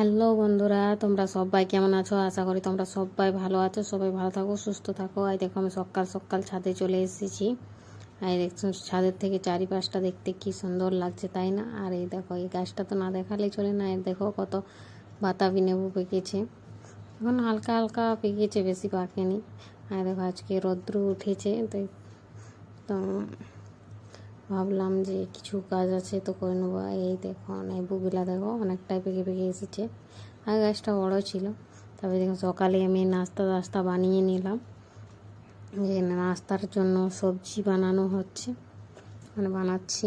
Hello বন্ধুরা, তোমরা সবাই কেমন আছো? আশা করি তোমরা সবাই ভালো আছো, সবাই ভালো থাকো, সুস্থ থাকো। আর দেখো, আমি সকাল সকাল ছাদে চলে এসেছি। আর দেখছ, ছাদের থেকে চারিপাশটা দেখতে কি সুন্দর লাগছে, তাই না? আর এই দেখো, এই গাছটা তো না দেখালেই চলে না। এর দেখো, কত বাতাবি নেবু পেকেছে। এখন হালকা হালকা পেকেছে, বেশি পাকেনি। আর দেখো, আজকে রৌদ্র উঠেছে। তো ভাবলাম যে কিছু কাজ আছে তো করে নেব। এই দেখো নেবুগুলা দেখো, অনেকটাই পেকে পেকে এসেছে। আর গাছটা বড় ছিল। তবে দেখো, সকালে আমি নাস্তা টাস্তা বানিয়ে নিলাম। যে নাস্তার জন্য সবজি বানানো হচ্ছে। মানে বানাচ্ছি।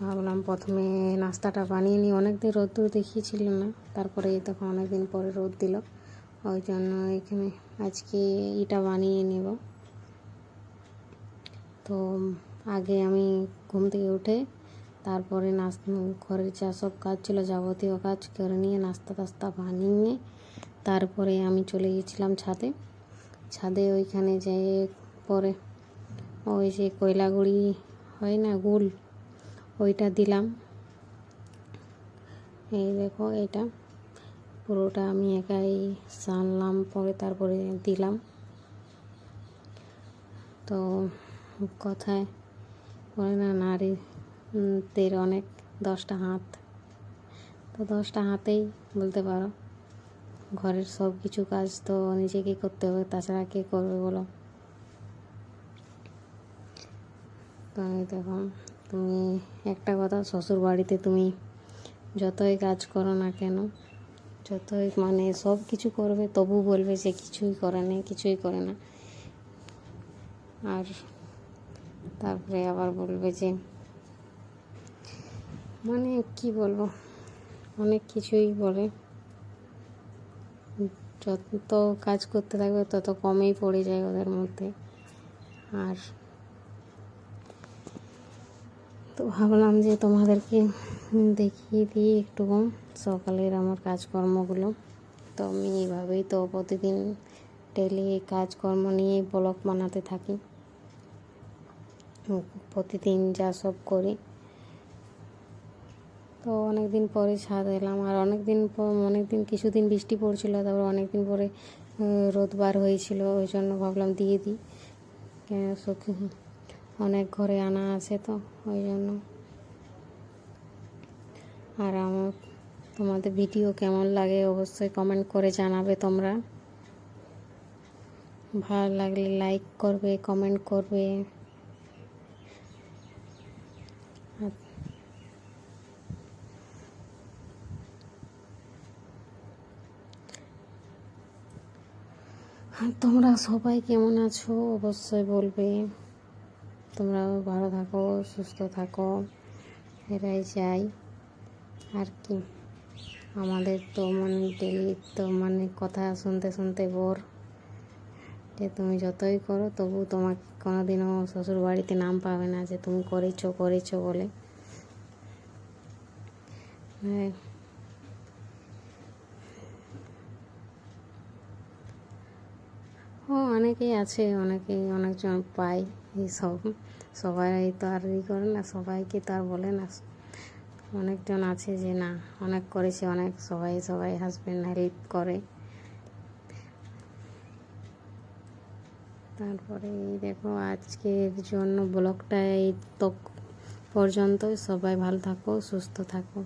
ভাবলাম প্রথমে নাস্তাটা বানিয়ে নিই। অনেকদিন রোদ্দুর দেখিয়েছিল না। তারপরে এই দেখো, অনেকদিন পরে রোদ দিল। ওই জন্য এখানে আজকে এটা বানিয়ে নেব। তো আগে আমি ঘুম থেকে উঠে তারপরে নাস্তা ঘরের যা সব কাজ ছিল যাবতীয় কাজ করে নিয়ে নাস্তা টাস্তা বানিয়ে তারপরে আমি চলে গেছিলাম ছাদে। ছাদে ওইখানে যেয়ে পরে ওই যে কয়লাগুড়ি হয় না গুল, ওইটা দিলাম। এই দেখো এটা, পুরোটা আমি একাই সানলাম, পরে তারপরে দিলাম। তো কথায় বলে না নারী উম, দের অনেক দশটা হাত। তো দশটা হাতেই বলতে পারো ঘরের সব কিছু কাজ তো নিজেকেই করতে হবে তাছাড়া কে করবে বলো? তো দেখো তুমি একটা কথা শ্বশুর বাড়িতে তুমি যতই কাজ করো না কেন যতই মানে সব কিছু করবে তবু বলবে যে কিছুই করে না কিছুই করে না। আর তারপরে আবার বলবে যে মানে কি বলব? অনেক কিছুই বলে। যত কাজ করতে থাকবে, তত কমেই পড়ে যায় ওদের মধ্যে। আর তো ভাবলাম যে তোমাদেরকে দেখিয়ে দিই একটু সকালের আমার কাজকর্মগুলো। তো আমি এইভাবেই তো প্রতিদিন ডেলি কাজকর্ম নিয়ে ব্লগ বানাতে থাকি। প্রতিদিন যা সব করি। তো অনেক দিন পরে ছাদ এলাম, আর অনেক দিন পর অনেক দিন কিছুদিন বৃষ্টি পড়ছিল, তারপর অনেক দিন পরে রোদ বার হয়েছিল ওই জন্য ভাবলাম দিয়ে দিই। অনেক ঘরে আনা আছে তো ওই জন্য আর আমার, তোমাদের ভিডিও কেমন লাগে অবশ্যই কমেন্ট করে জানাবে তোমরা। ভালো লাগলে লাইক করবে কমেন্ট করবে। তোমরা সবাই কেমন আছো? অবশ্যই বলবে। তোমরাও ভালো থাকো, সুস্থ থাকো। এরাই চাই। আর কি? আমাদের তো মানে ডেলি তো মানে কথা শুনতে শুনতে বোর যে তুমি যতই করো, তবু তোমাকে কোনোদিনও শ্বশুর বাড়িতে নাম পাবে না যে তুমি করেছ করেছ বলে। হ্যাঁ। অনেকেই আছে, অনেকেই অনেকজন পায় এইসব সবাই তো আর ই করে না, সবাইকে তো আর বলে না। অনেকজন আছে যে না, অনেক করেছে, অনেক সবাই সবাই হাজব্যান্ড হেল্প করে। তারপরে এই দেখো, আজকের জন্য ব্লগটা এই তো পর্যন্তই। সবাই ভালো থাকো, সুস্থ থাকো।